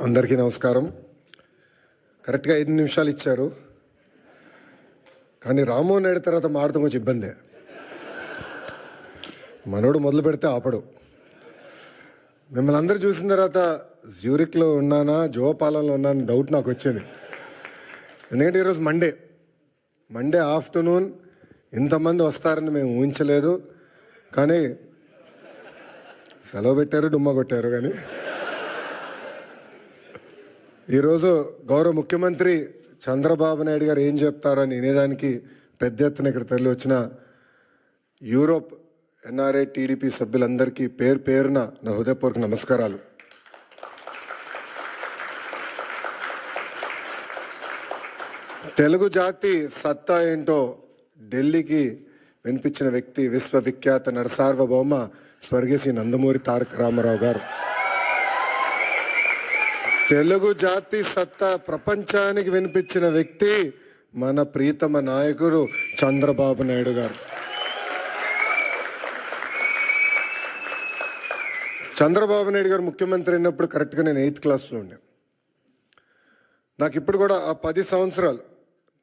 అందరికీ నమస్కారం. కరెక్ట్గా ఐదు నిమిషాలు ఇచ్చారు. కానీ రామ్మోహన్ నాయుడు తర్వాత మాడతాం కొంచెం ఇబ్బందే. మనోడు మొదలు పెడితే ఆపడు. మిమ్మల్ని అందరూ చూసిన తర్వాత జ్యూరిక్లో ఉన్నానా జోపాలంలో ఉన్నానా డౌట్ నాకు వచ్చేది. ఎందుకంటే ఈరోజు మండే. మండే ఆఫ్టర్నూన్ ఇంతమంది వస్తారని మేము ఊహించలేదు. కానీ సెలవు పెట్టారు డుమ్మ కొట్టారు కానీ. ఈరోజు గౌరవ ముఖ్యమంత్రి చంద్రబాబు నాయుడు గారు ఏం చెప్తారని వినేదానికి పెద్ద ఎత్తున ఇక్కడ తరలి వచ్చిన యూరోప్ ఎన్ఆర్ఐ టీడీపీ సభ్యులందరికీ పేరు పేరున నా హృదయపూర్వక నమస్కారాలు. తెలుగు జాతి సత్తా ఏంటో ఢిల్లీకి వినిపించిన వ్యక్తి విశ్వవిఖ్యాత నరసార్వభౌమ స్వర్గీయ శ్రీ నందమూరి తారక రామారావు గారు. తెలుగు జాతి సత్తా ప్రపంచానికి వినిపించిన వ్యక్తి మన ప్రీతమ నాయకుడు చంద్రబాబు నాయుడు గారు. చంద్రబాబు నాయుడు గారు ముఖ్యమంత్రి అయినప్పుడు కరెక్ట్గా నేను ఎయిత్ క్లాస్లో ఉండే. నాకు ఇప్పుడు కూడా ఆ పది సంవత్సరాలు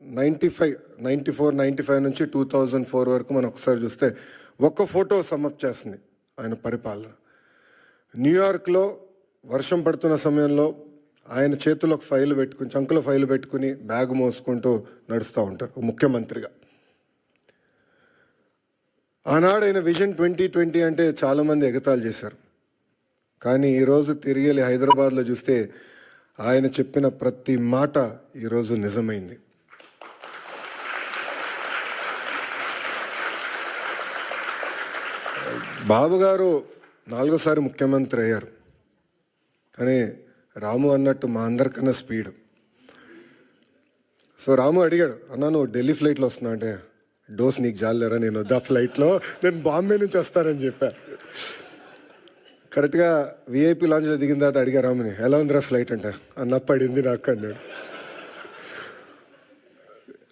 ninety five ninety four ninety five నుంచి టూ థౌజండ్ ఫోర్ వరకు మనం ఒకసారి చూస్తే ఒక్క ఫోటో సమప్ చేస్తుంది ఆయన పరిపాలన. న్యూయార్క్లో వర్షం పడుతున్న సమయంలో ఆయన చేతిలో ఒక ఫైల్ పెట్టుకుని చంకులో ఫైల్ పెట్టుకుని బ్యాగ్ మోసుకుంటూ నడుస్తూ ఉంటారు ముఖ్యమంత్రిగా. ఆనాడైన విజన్ ట్వంటీ ట్వంటీ అంటే చాలామంది ఎగతాలు చేశారు. కానీ ఈరోజు తిరిగి హైదరాబాద్లో చూస్తే ఆయన చెప్పిన ప్రతి మాట ఈరోజు నిజమైంది. బాబు గారు నాలుగోసారి ముఖ్యమంత్రి అయ్యారు. కానీ రాము అన్నట్టు మా అందరికన్నా స్పీడ్. సో రాము అడిగాడు అన్నా నువ్వు ఢిల్లీ ఫ్లైట్లో వస్తున్నా అంటే డోస్ నీకు జాలేరా నేను వద్దా ఫ్లైట్లో? నేను బాంబే నుంచి వస్తానని చెప్పా. కరెక్ట్గా విఐపి లాంచ్లో దిగిన తర్వాత అడిగా రాముని ఎలా ఉందిరా ఫ్లైట్? అంటే అన్న పడింది నాకు అన్నాడు.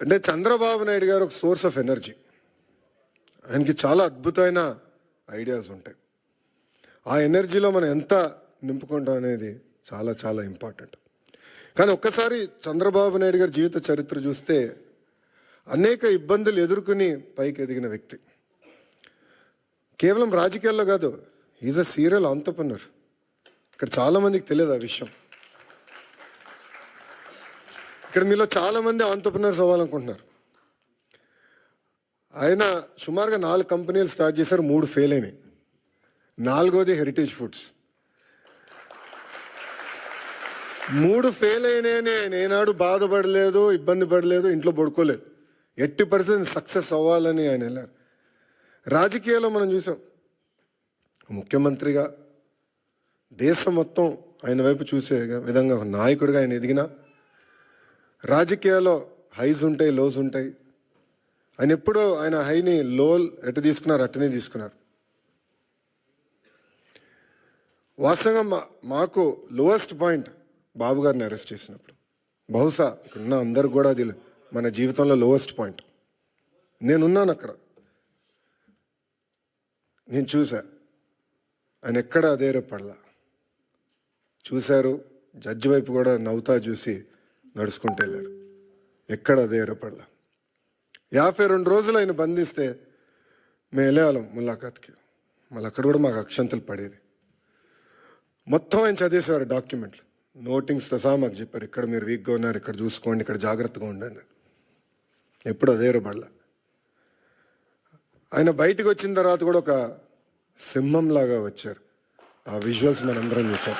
అంటే చంద్రబాబు నాయుడు గారు ఒక సోర్స్ ఆఫ్ ఎనర్జీ. ఆయనకి చాలా అద్భుతమైన ఐడియాస్ ఉంటాయి. ఆ ఎనర్జీలో మనం ఎంత నింపుకుంటాం అనేది చాలా చాలా ఇంపార్టెంట్ కానీ ఒక్కసారి చంద్రబాబు నాయుడు గారి జీవిత చరిత్ర చూస్తే అనేక ఇబ్బందులు ఎదుర్కొని పైకి ఎదిగిన వ్యక్తి. కేవలం రాజకీయాల్లో కాదు ఈజ్ అ సీరియల్ ఆంటర్ప్రినర్ ఇక్కడ చాలామందికి తెలియదు ఆ విషయం. ఇక్కడ మీలో చాలామంది ఆంటర్ప్రినర్స్ అవ్వాలనుకుంటున్నారు. ఆయన సుమారుగా నాలుగు కంపెనీలు స్టార్ట్ చేశారు మూడు ఫెయిల్ అయినాయి. నాలుగోది హెరిటేజ్ ఫుడ్స్ మూడు ఫెయిల్ అయినాయని. నేనాడు బాధపడలేదు ఇబ్బంది పడలేదు ఇంట్లో పడుకోలేదు. ఎట్టి పరిస్థితి సక్సెస్ అవ్వాలని ఆయన వెళ్ళారు. రాజకీయాల్లో మనం చూసాం. ముఖ్యమంత్రిగా దేశం మొత్తం ఆయన వైపు చూసే విధంగా ఒక నాయకుడిగా ఆయన ఎదిగినా రాజకీయాల్లో హైస్ ఉంటాయి లోస్ ఉంటాయి. ఆయన ఎప్పుడూ ఆయన హైని లో ఎటు తీసుకున్నారు అట్టనే తీసుకున్నారు. వాస్తవంగా మా మాకు లోవెస్ట్ పాయింట్ బాబు గారిని అరెస్ట్ చేసినప్పుడు. బహుశా ఇక్కడున్న అందరు కూడా అది మన జీవితంలో లోవెస్ట్ పాయింట్ నేనున్నాను అక్కడ. నేను చూసా ఆయన ఎక్కడ అధైర్యపడలా చూశారు జడ్జి వైపు కూడా నవ్వుతా చూసి నడుచుకుంటూ వెళ్ళారు. ఎక్కడ అధైర్యపడలా యాభై రెండు రోజులు ఆయన బంధిస్తే మేము వెళ్ళేవాళ్ళం ములాఖాత్కి. మళ్ళీ అక్కడ కూడా మాకు అక్షంతలు పడేది. మొత్తం ఆయన చదివేసేవారు డాక్యుమెంట్లు. నోటింగ్స్లో సహా మాకు చెప్పారు ఇక్కడ మీరు వీక్గా ఉన్నారు ఇక్కడ చూసుకోండి ఇక్కడ జాగ్రత్తగా ఉండండి ఎప్పుడు అధైర్యపడలా ఆయన బయటకు వచ్చిన తర్వాత కూడా ఒక సింహంలాగా వచ్చారు. ఆ విజువల్స్ మనందరం చూసాం.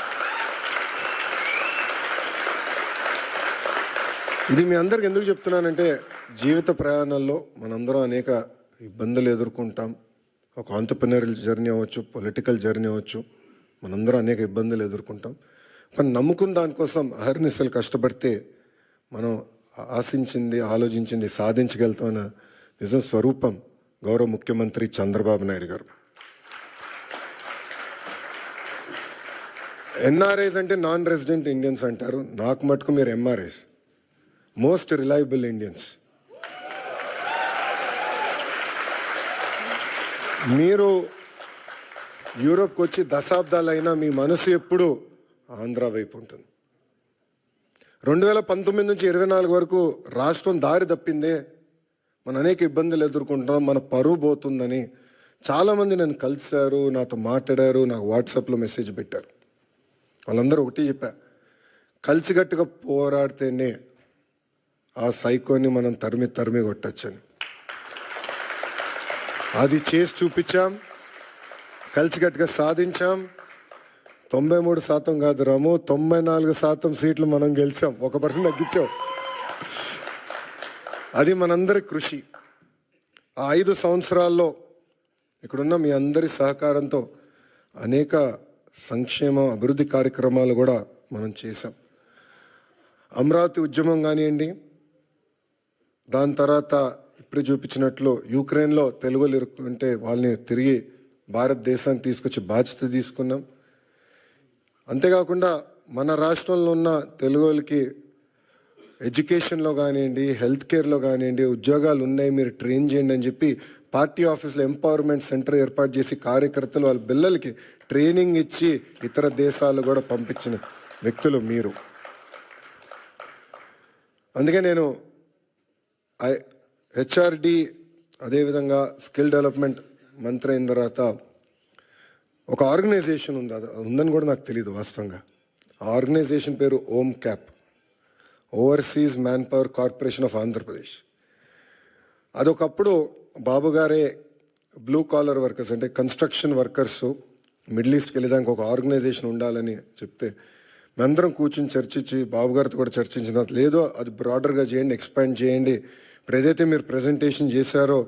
ఇది మీ అందరికి ఎందుకు చెప్తున్నానంటే జీవిత ప్రయాణాల్లో మనందరం అనేక ఇబ్బందులు ఎదుర్కొంటాం. ఒక ఆంటర్ప్రినరల్ జర్నీ అవ్వచ్చు పొలిటికల్ జర్నీ అవ్వచ్చు మనందరం అనేక ఇబ్బందులు ఎదుర్కొంటాం. కానీ నమ్ముకున్న దానికోసం అహర్నిశలు కష్టపడితే మనం ఆశించింది ఆలోచించింది సాధించగలుగుతామన్న నిజం స్వరూపం గౌరవ ముఖ్యమంత్రి చంద్రబాబు నాయుడు గారు. ఎన్ఆర్ఐస్ అంటే నాన్ రెసిడెంట్ ఇండియన్స్ అంటారు. నాకు మటుకు మీరు ఎంఆర్ఐస్ మోస్ట్ రిలయబుల్ ఇండియన్స్. మీరు యూరోప్కి వచ్చి దశాబ్దాలైనా మీ మనసు ఎప్పుడూ ఆంధ్ర వైపు ఉంటుంది. రెండు వేల పంతొమ్మిది నుంచి ఇరవై నాలుగు వరకు రాష్ట్రం దారి తప్పిందే మన అనేక ఇబ్బందులు ఎదుర్కొంటున్నాం మన పరువు పోతుందని చాలామంది నన్ను కలిశారు నాతో మాట్లాడారు నాకు వాట్సాప్లో మెసేజ్ పెట్టారు. వాళ్ళందరూ ఒకటి చెప్పా కలిసికట్టుగా పోరాడితేనే ఆ సైకోని మనం తరిమి తరిమి కొట్టచ్చని. అది చేసి చూపించాం కలిసికట్టుగా సాధించాం తొంభై మూడు శాతం కాదు రాము తొంభై నాలుగు శాతం సీట్లు మనం గెలిచాం. ఒక పర్సెంట్ తగ్గించాం. అది మనందరి కృషి. ఆ ఐదు సంవత్సరాల్లో ఇక్కడున్న మీ అందరి సహకారంతో అనేక సంక్షేమ అభివృద్ధి కార్యక్రమాలు కూడా మనం చేశాం. అమరావతి ఉద్యమం కానివ్వండి దాని తర్వాత ఇప్పుడు చూపించినట్లు యూక్రెయిన్లో తెలుగులు ఇరుక్కుంటే వాళ్ళని తిరిగి భారతదేశానికి తీసుకొచ్చి బాధ్యత తీసుకున్నాం. అంతేకాకుండా మన రాష్ట్రంలో ఉన్న తెలుగు వాళ్ళకి ఎడ్యుకేషన్లో కానివ్వండి హెల్త్ కేర్లో కానివ్వండి ఉద్యోగాలు ఉన్నాయి మీరు ట్రైన్ చేయండి అని చెప్పి పార్టీ ఆఫీస్లో ఎంపవర్మెంట్ సెంటర్ ఏర్పాటు చేసి కార్యకర్తలు వాళ్ళ పిల్లలకి ట్రైనింగ్ ఇచ్చి ఇతర దేశాలు కూడా పంపించిన వ్యక్తులు మీరు. అందుకే నేను ఐ హెచ్ఆర్డి అదేవిధంగా స్కిల్ డెవలప్మెంట్ మంత్రి అయిన తర్వాత ఒక ఆర్గనైజేషన్ ఉంది. అది ఉందని కూడా నాకు తెలియదు వాస్తవంగా. ఆ ఆర్గనైజేషన్ పేరు Om Cap. Overseas manpower corporation of Andhra Pradesh అదొకప్పుడు Babu గారే బ్లూ కాలర్ వర్కర్స్ అంటే కన్స్ట్రక్షన్ వర్కర్స్ మిడిల్ ఈస్ట్కి వెళ్ళేదానికి ఒక ఆర్గనైజేషన్ ఉండాలని చెప్తే మేమందరం కూర్చుని చర్చించి బాబు గారితో కూడా చర్చించిన లేదో అది బ్రాడర్గా చేయండి ఎక్స్పాండ్ చేయండి. ఇప్పుడు ఏదైతే మీరు ప్రజెంటేషన్ చేశారో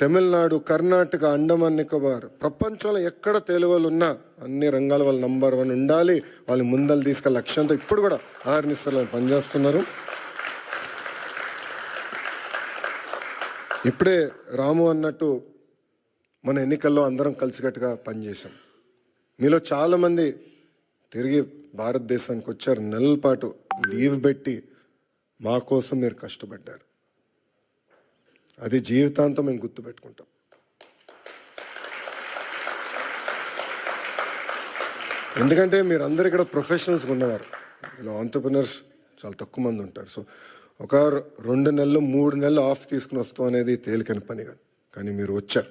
తమిళనాడు కర్ణాటక అండమాన్ నికోబార్. ప్రపంచంలో ఎక్కడ తెలుగు వాళ్ళు ఉన్నా అన్ని రంగాల వాళ్ళు నంబర్ వన్ ఉండాలి. వాళ్ళు ముందలు తీసుకెళ్ళ లక్ష్యంతో ఇప్పుడు కూడా ఆర్నిస్తలను పనిచేస్తున్నారు. ఇప్పుడే రాము అన్నట్టు మన ఎన్నికల్లో అందరం కలిసికట్టుగా పనిచేశాం. మీలో చాలామంది తిరిగి భారతదేశానికి వచ్చారు. నెలల పాటు లీవ్ పెట్టి మా కోసం మీరు కష్టపడ్డారు. అది జీవితాంతం మేము గుర్తుపెట్టుకుంటాం. ఎందుకంటే మీరు అందరు ఇక్కడ ప్రొఫెషనల్స్గా ఉన్నవారు. ఇలా ఆంటర్ప్రినర్స్ చాలా తక్కువ మంది ఉంటారు. సో ఒక రెండు నెలలు మూడు నెలలు ఆఫ్ తీసుకుని వస్తాం అనేది తేలికని పని కాదు. కానీ మీరు వచ్చారు.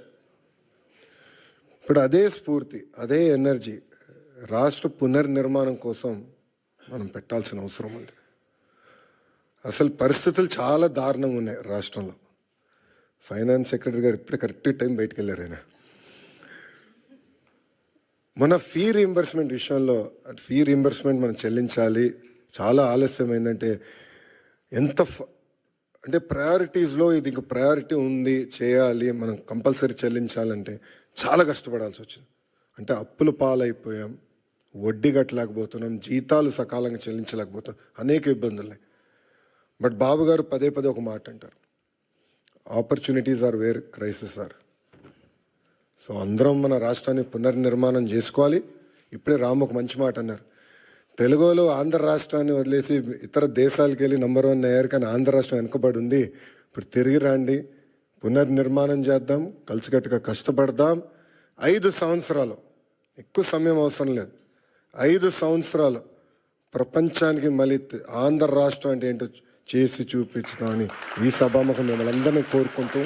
ఇప్పుడు అదే స్ఫూర్తి అదే ఎనర్జీ రాష్ట్ర పునర్నిర్మాణం కోసం మనం పెట్టాల్సిన అవసరం ఉంది. అసలు పరిస్థితులు చాలా దారుణంగా ఉన్నాయి రాష్ట్రంలో. ఫైనాన్స్ సెక్రటరీ గారు ఇప్పుడే కరెక్ట్ టైం బయటకు వెళ్ళారు ఆయన. మన ఫీ రీంబర్స్మెంట్ విషయంలో ఫీ రీంబర్స్మెంట్ మనం చెల్లించాలి. చాలా ఆలస్యం ఏంటంటే ఎంత ఫ- అంటే ప్రయారిటీస్లో ఇది ఇంక ప్రయారిటీ ఉంది చేయాలి మనం కంపల్సరీ చెల్లించాలంటే చాలా కష్టపడాల్సి వచ్చింది. అంటే అప్పుల పాలైపోయాం వడ్డీ కట్టలేకపోతున్నాం జీతాలు సకాలంగా చెల్లించలేకపోతున్నాం అనేక ఇబ్బందులు ఉన్నాయి. బట్ బాబు గారు పదే పదే ఒక మాట అంటారు. Opportunities are where crisis are so అందరం మన రాష్ట్రాన్ని పునర్నిర్మాణం చేసుకోవాలి. ఇప్పుడే రామ్ ఒక మంచి మాట అన్నారు. తెలుగులో ఆంధ్ర రాష్ట్రాన్ని వదిలేసి ఇతర దేశాలకు వెళ్ళి నెంబర్ వన్ అయ్యారు కానీ ఆంధ్ర రాష్ట్రం వెనుకబడి ఉంది. ఇప్పుడు తిరిగి రండి. పునర్నిర్మాణం చేద్దాం. కలిసికట్టుగా కష్టపడదాం. ఐదు సంవత్సరాలు. ఎక్కువ సమయం అవసరం లేదు. ఐదు సంవత్సరాలు. ప్రపంచానికి మళ్ళీ ఆంధ్ర రాష్ట్రం అంటే ఏంటో చేసి చూపించుదామని ఈ సభాముఖం మిమ్మల్ని అందరినీ కోరుకుంటూ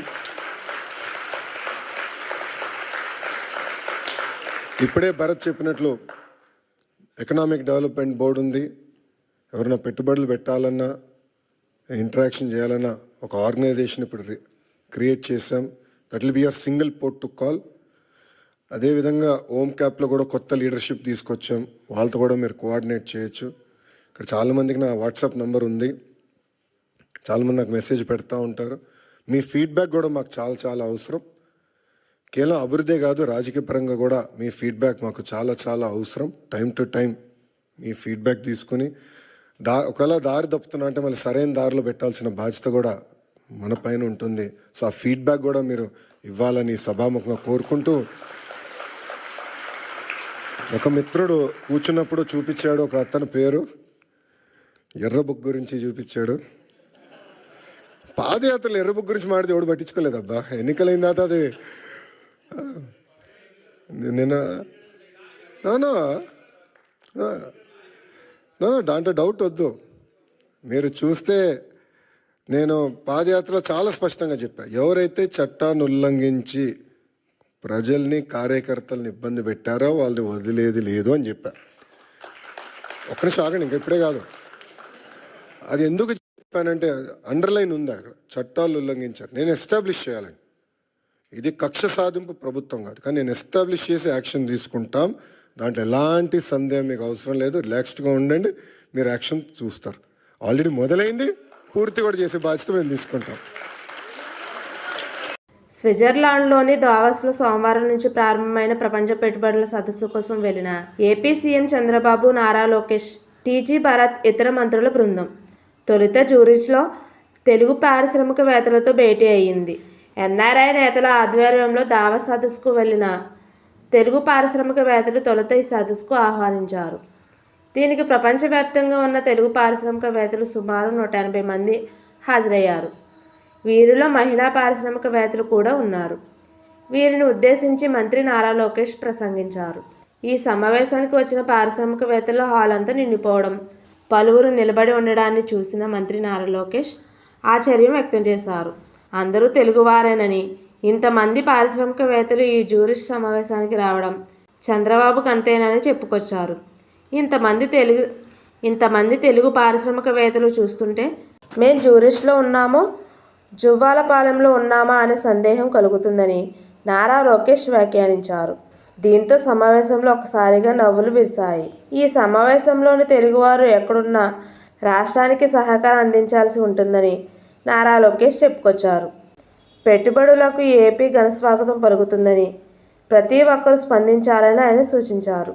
ఇప్పుడే భరత్ చెప్పినట్లు ఎకనామిక్ డెవలప్మెంట్ బోర్డు ఉంది. ఎవరైనా పెట్టుబడులు పెట్టాలన్నా ఇంటరాక్షన్ చేయాలన్నా ఒక ఆర్గనైజేషన్ ఇప్పుడు క్రియేట్ చేసాం that will be our single port to call. అదేవిధంగా ఓమ్ క్యాప్లో కూడా కొత్త లీడర్షిప్ తీసుకొచ్చాం. వాళ్ళతో కూడా మీరు కోఆర్డినేట్ చేయొచ్చు. ఇక్కడ చాలామందికి నా వాట్సాప్ నెంబర్ ఉంది. చాలామంది నాకు మెసేజ్ పెడతా ఉంటారు. మీ ఫీడ్బ్యాక్ కూడా మాకు చాలా చాలా అవసరం. కేవలం అభివృద్ధే కాదు రాజకీయ పరంగా కూడా మీ ఫీడ్బ్యాక్ మాకు చాలా చాలా అవసరం. టైం టు టైం మీ ఫీడ్బ్యాక్ తీసుకుని దా ఒకవేళ దారి తప్పుతున్నా అంటే మళ్ళీ సరైన దారిలో పెట్టాల్సిన బాధ్యత కూడా మన పైన ఉంటుంది. సో ఆ ఫీడ్బ్యాక్ కూడా మీరు ఇవ్వాలని సభాముఖంగా కోరుకుంటూ ఒక మిత్రుడు కూర్చున్నప్పుడు చూపించాడు ఒక అతని పేరు. ఎర్రబుక్ గురించి చూపించాడు. పాదయాత్రలు ఎర్రబుక్ గురించి మాడితే ఎవడు పట్టించుకోలేదబ్బా. ఎన్నికలైన తర్వాత అది నిన్న నానా నానా దాంట్లో డౌట్ వద్దు. మీరు చూస్తే నేను పాదయాత్రలో చాలా స్పష్టంగా చెప్పా. ఎవరైతే చట్టాన్ని ఉల్లంఘించి ప్రజల్ని కార్యకర్తల్ని ఇబ్బంది పెట్టారో వాళ్ళని వదిలేది లేదు అని చెప్పా. ఒక్క నిమిషం ఇంకెప్పుడే ఇంక ఇప్పుడే కాదు. అది ఎందుకు చెప్పానంటే అండర్లైన్ ఉంది అక్కడ. చట్టాలు ఉల్లంఘించారు. నేను ఎస్టాబ్లిష్ చేయాలని. ఇది కక్ష సాధింపు ప్రభుత్వం కాదు. కానీ నేను ఎస్టాబ్లిష్ చేసి యాక్షన్ తీసుకుంటాం. దాంట్లో ఎలాంటి సందేహం మీకు అవసరం లేదు. రిలాక్స్డ్గా ఉండండి. మీరు యాక్షన్ చూస్తారు. ఆల్రెడీ మొదలైంది. పూర్తి కూడా చేసే బాధ్యత మేము తీసుకుంటాం. స్విట్జర్లాండ్లోని దావస్లో సోమవారం నుంచి ప్రారంభమైన ప్రపంచ పెట్టుబడుల సదస్సు కోసం వెళ్ళిన ఏపీ సీఎం చంద్రబాబు నారా లోకేష్ టీజీ భరత్ ఇతర మంత్రుల బృందం. తొలుత జూరిచ్లో తెలుగు పారిశ్రామికవేత్తలతో భేటీ అయ్యింది. ఎన్ఆర్ఐ నేతల ఆధ్వర్యంలో దావా సదస్సుకు వెళ్ళిన తెలుగు పారిశ్రామికవేత్తలు తొలుత ఈ సదస్సుకు ఆహ్వానించారు. దీనికి ప్రపంచవ్యాప్తంగా ఉన్న తెలుగు పారిశ్రామికవేత్తలు సుమారు నూట ఎనభై మంది హాజరయ్యారు. వీరిలో మహిళా పారిశ్రామికవేత్తలు కూడా ఉన్నారు. వీరిని ఉద్దేశించి మంత్రి నారా లోకేష్ ప్రసంగించారు. ఈ సమావేశానికి వచ్చిన పారిశ్రామికవేత్తల హాల్ అంతా నిండిపోవడం పలువురు నిలబడి ఉండడాన్ని చూసిన మంత్రి నారా లోకేష్ ఆశ్చర్యం వ్యక్తం చేశారు. అందరూ తెలుగువారేనని. ఇంతమంది పారిశ్రామికవేత్తలు ఈ జూరిష్ సమావేశానికి రావడం చంద్రబాబు కంతేనని చెప్పుకొచ్చారు. ఇంతమంది తెలుగు ఇంతమంది తెలుగు పారిశ్రామికవేత్తలు చూస్తుంటే మేము జూరిష్లో ఉన్నామో జువ్వాలపాలెంలో ఉన్నామా అనే సందేహం కలుగుతుందని నారా లోకేష్ వ్యాఖ్యానించారు. దీంతో సమావేశంలో ఒకసారిగా నవ్వులు విరిశాయి. ఈ సమావేశంలోని తెలుగువారు ఎక్కడున్నా రాష్ట్రానికి సహకారం అందించాల్సి ఉంటుందని నారా లోకేష్ చెప్పుకొచ్చారు. పెట్టుబడులకు ఏపీ ఘనస్వాగతం పలుకుతుందని ప్రతి ఒక్కరూ స్పందించాలని ఆయన సూచించారు.